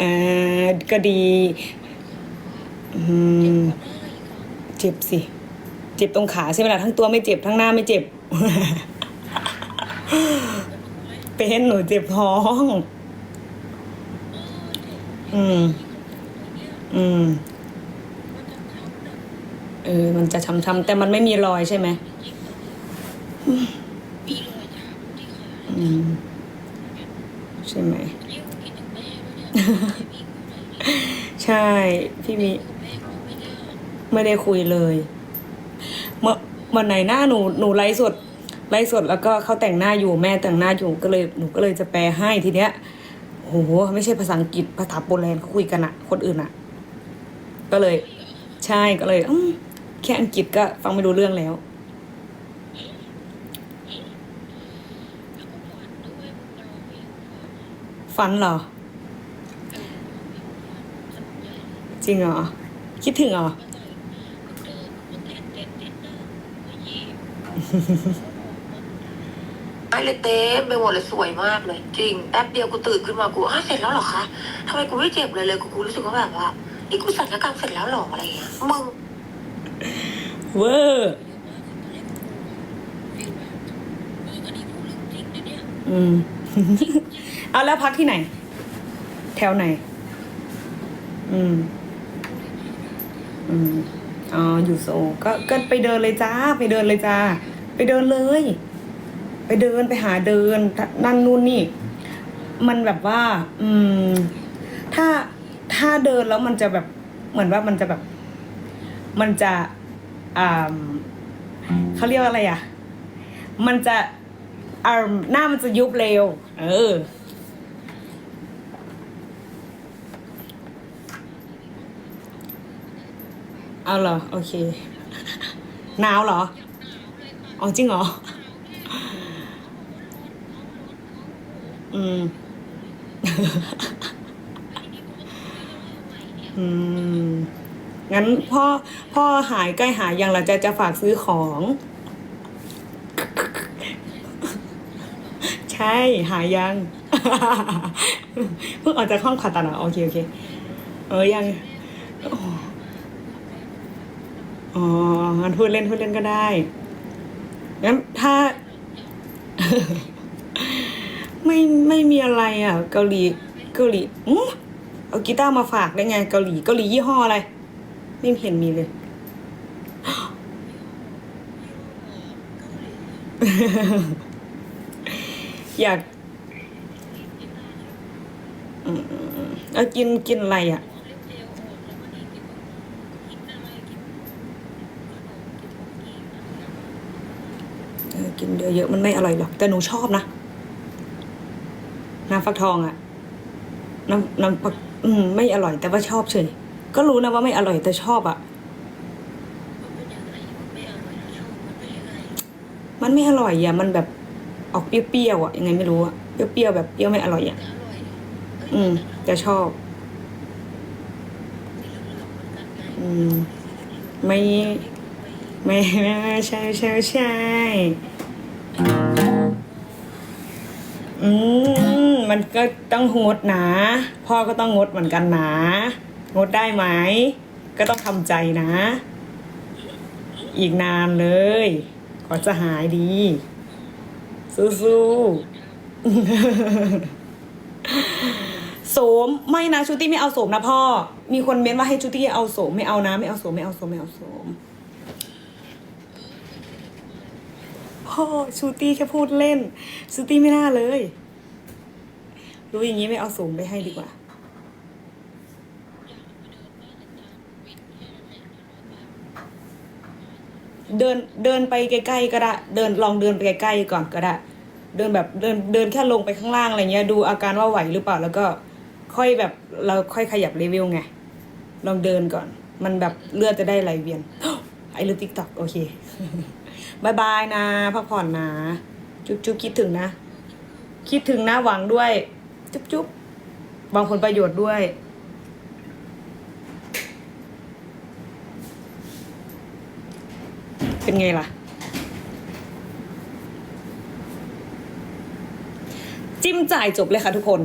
อ่าก็ดีอืมเจ็บสิ เจ็บตรงขาใช่ไหมล่ะทั้งตัวไม่เจ็บทั้งหน้าไม่เจ็บ เป็นหนูเจ็บท้อง อืม อืม เออ มันจะช้ำๆแต่มันไม่มีรอยใช่ไหมมีรอยที่ขาอืมใช่ไหม ใช่ พี่มีคุณแม่ก็ไม่ได้คุยเลย เมื่อวันไหนหน้าหนูหนูไลฟ์สดไลฟ์สดแล้วก็เขาแต่งหน้าอยู่แม่แต่งหน้าอยู่ก็เลยหนูก็เลยจะแปลให้ทีเนี้ยโหไม่ใช่ภาษาอังกฤษภาษาโปแลนด์เขาคุยกันอะคนอื่นอะก็เลย ใช่ก็เลยอืแค่อังกฤษก็ฟังไม่รู้เรื่องแล้วฝันเราไม่รู้ว่าฟันเหรออมีฝันใหญ่ จริงเหรอ คิดถึงเหรอมาใส่เดินมันแทนเต็นเต็นเดินหัวยี่ไอ้เลยเต็มไปหมดเลยสวยมากเลย จริงแป๊บเดียวกูตื่นขึ้นมากูอ้าวเสร็จแล้วเหรอคะทำไมกูไม่เจ็บเลยเลยกูกูรู้สึกว่าแบบว่านี่กูสัญญกรรมเสร็จแล้วเหรออะไรเงี้ยมึงเวอร์เยอะมากฟีลแบบเอออันนี้พูดเรื่องจริงนะเนี่ยอืม เอาแล้วพักที่ไหน แถวไหน อืม อืมอ๋ออยู่โซก็ก็ไปเดินเลยจ้า ไปเดินเลยจ้า ไปเดินเลย ไปเดินไปหาเดินนั่นนู่นนี่ มันแบบว่า อืม ถ้าถ้าเดินแล้วมันจะแบบเหมือนว่ามันจะแบบ มันจะอ่าเขาเรียกว่าอะไรอะ มันจะอ่าหน้ามันจะยุบเร็ว เออ เอาเหรอ โอเค หนาวเหรอ อ๋อจริงเหรอ อืม อืม งั้นพ่อ พ่อหายใกล้หายยังเราจะจะฝากซื้อของ ใช่ หายยัง เพิ่งออกจากห้องผ่าตัดเหรอโอเค โอเค เออยัง อ๋องั้นพูดเล่นพูดเล่นก็ได้งั้นถ้า ไม่ไม่มีอะไรอะ เกาหลีเกาหลีอือเอากีตาร์มาฝากได้ไง เกาหลีเกาหลียี่ห้ออะไร ไม่เห็นมีเลย อยากอืมเอากินกินอะไรอะ เออ กินเยอะๆมันไม่อร่อยหรอก แต่หนูชอบนะ น้ำฟักทองอะน้ำน้ำฟักอืมไม่อร่อยแต่ว่าชอบเฉยก็รู้นะว่าไม่อร่อยแต่ชอบอะมันไม่อร่อยอะมันแบบออกเปรี้ยวๆอะยังไงไม่รู้อะเปรี้ยวๆแบบเปรี้ยวไม่อร่อยอะอืมแต่ชอบ อืม ไม่ ไม่ไม่ใช่ใช่ใช่ อืมมันก็ต้องงดนะ พ่อก็ต้องงดเหมือนกันนะ งดได้ไหม ก็ต้องทำใจนะ อีกนานเลยกว่าจะหายดี สู้ๆโสมไม่นะชูตี้ไม่เอาโสมนะพ่อ มีคนเม้นว่าให้ชูตี้เอาโสมไม่เอานะ ไม่เอาโสมไม่เอาโสมไม่เอาโสม พ่อชูตี้แค่พูดเล่น ชูตี้ไม่น่าเลย รู้อย่างนี้ไม่เอาโสมไปให้ดีกว่าเดินเดินไปใกล้ๆก็ได้เดินลองเดินไปใกล้ๆก่อนก็ได้ เดินแบบเดินเดินแค่ลงไปข้างล่างอะไรเงี้ย ดูอาการว่าไหวหรือเปล่า แล้วก็ค่อยแบบเราค่อยขยับเลเวลไง ลองเดินก่อน มันแบบเลือดจะได้ไหลเวียนไอรูติ๊กต็อกโอเค บายบายนะพักผ่อนนะ จุ๊บจุ๊บคิดถึงนะ คิดถึงนะหวังด้วย จุ๊บจุ๊บหวังผลประโยชน์ด้วยเป็นไงล่ะ จิ้มจ่ายจบเลยค่ะทุกคน